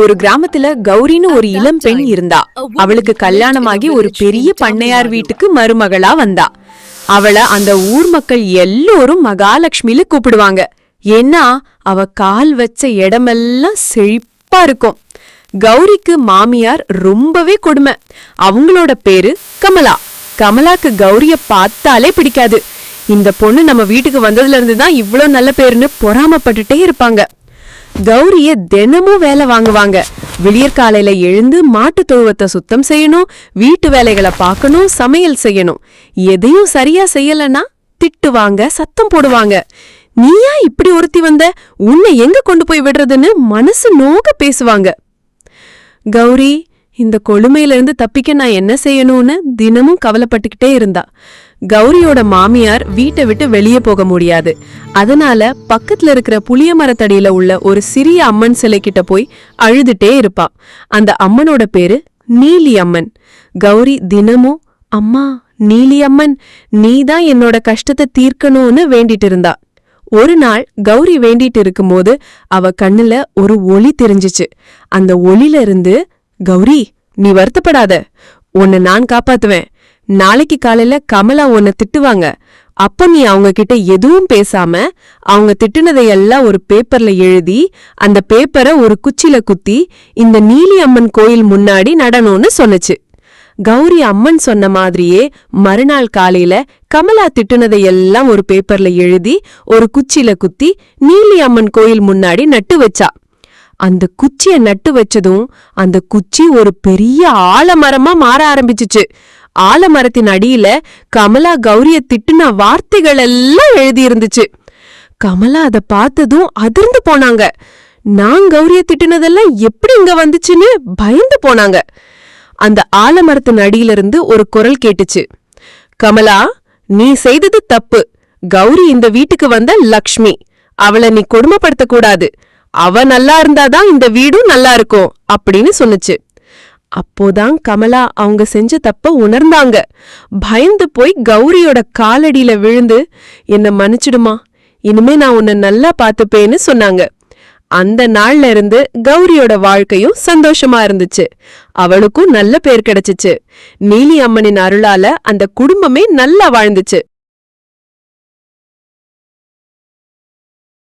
ஒரு கிராமத்துல கௌரின்னு ஒரு இளம் பெண் இருந்தா. அவளுக்கு கல்யாணமாகி ஒரு பெரிய பண்ணையார் வீட்டுக்கு மருமகளா வந்தா. அவள அந்த ஊர் மக்கள் எல்லோரும் மகாலட்சுமில கூப்பிடுவாங்க. ஏன்னா அவ கால் வச்ச இடமெல்லாம் செழிப்பா இருக்கும். கௌரிக்கு மாமியார் ரொம்பவே கொடுமை. அவங்களோட பேரு கமலா. கமலாக்கு கௌரிய பார்த்தாலே பிடிக்காது. இந்த பொண்ணு நம்ம வீட்டுக்கு வந்ததுல இருந்து தான் இவ்ளோ நல்ல பேருன்னு பொறாமப்பட்டுட்டே இருப்பாங்க. கௌரிய தினமும் வேலை வாங்குவாங்க. விடியற் காலையில எழுந்து மாட்டு தொழுவத்தை சுத்தம் செய்யணும் வீட்டு வேலைகளை பார்க்கணும் சமையல் செய்யணும். எதையும் சரியா செய்யலன்னா திட்டுவாங்க சத்தம் போடுவாங்க. நீயா இப்படி ஒருத்தி வந்த? உன்னை எங்க கொண்டு போய் விடுறதுன்னு மனசு நோக பேசுவாங்க. கௌரி இந்த கொழுமையிலிருந்து தப்பிக்க நான் என்ன செய்யணும்னு தினமும் கவலைப்பட்டுக்கிட்டே இருந்தா. கௌரியோட மாமியார் வீட்டை விட்டு வெளியே போக முடியாது. அதனால பக்கத்துல இருக்கிற புளிய மரத்தடியில உள்ள ஒரு சிறிய அம்மன் சிலை கிட்ட போய் அழுதுட்டே இருப்பா. அந்த அம்மனோட பேரு நீலி அம்மன் கௌரி தினமும் அம்மா நீலி அம்மன் நீதான் என்னோட கஷ்டத்தை தீர்க்கணும்னு வேண்டிட்டு இருந்தா. ஒரு நாள் கௌரி வேண்டிட்டு இருக்கும்போது அவ கண்ணுல ஒரு ஒளி தெரிஞ்சுச்சு. அந்த ஒளில இருந்து கௌரி நீ வருத்தப்படாத. உன்னை நான் காப்பாத்துவேன். நாளைக்கு காலையில கமலா உன்னை திட்டுவாங்க. அப்ப நீ அவங்க கிட்ட எதுவும் பேசாம அவங்க திட்டுனதையெல்லாம் ஒரு பேப்பர்ல எழுதி அந்த பேப்பரை ஒரு குச்சில குத்தி இந்த நீலி அம்மன் கோயில் முன்னாடி நடனம்னு சொன்னுச்சு. கௌரி அம்மன் சொன்ன மாதிரியே மறுநாள் காலையில கமலா திட்டுனதையெல்லாம் ஒரு பேப்பர்ல எழுதி ஒரு குச்சில குத்தி நீலி அம்மன் கோயில் முன்னாடி நட்டு வச்சா. அந்த குச்சிய நட்டு வச்சதும் அந்த குச்சி ஒரு பெரிய ஆலமரமா மாற ஆரம்பிச்சுச்சு. ஆலமரத்தின் அடியில கமலா கௌரிய திட்டுன வார்த்தைகள் எல்லாம் எழுதி இருந்துச்சு கமலா அதை பார்த்ததும் அதிர்ந்து போனாங்க. நான் கௌரிய திட்டுனதெல்லாம் எப்படி இங்க வந்துச்சுன்னு பயந்து போனாங்க. அந்த ஆலமரத்தின் அடியிலிருந்து ஒரு குரல் கேட்டுச்சு. கமலா நீ செய்தது தப்பு. கௌரி இந்த வீட்டுக்கு வந்த லக்ஷ்மி. அவளை நீ கொடுமைப்படுத்தக்கூடாது. அவ நல்லா இருந்தாதான் இந்த வீடும் நல்லா இருக்கும் அப்படின்னு சொன்னுச்சு அப்போதான் கமலா அவங்க செஞ்ச தப்ப உணர்ந்தாங்க. பயந்து போய் கௌரியோட காலடியில விழுந்து என்ன மன்னிச்சிடுமா இனிமே நான் உன்னை நல்லா பார்த்துப்பேன்னு சொன்னாங்க. அந்த நாள்ல இருந்து கௌரியோட வாழ்க்கையும் சந்தோஷமா இருந்துச்சு. அவளுக்கும் நல்ல பேர் கிடைச்சுச்சு. நீலி அம்மனின் அருளால அந்த குடும்பமே நல்லா வாழ்ந்துச்சு.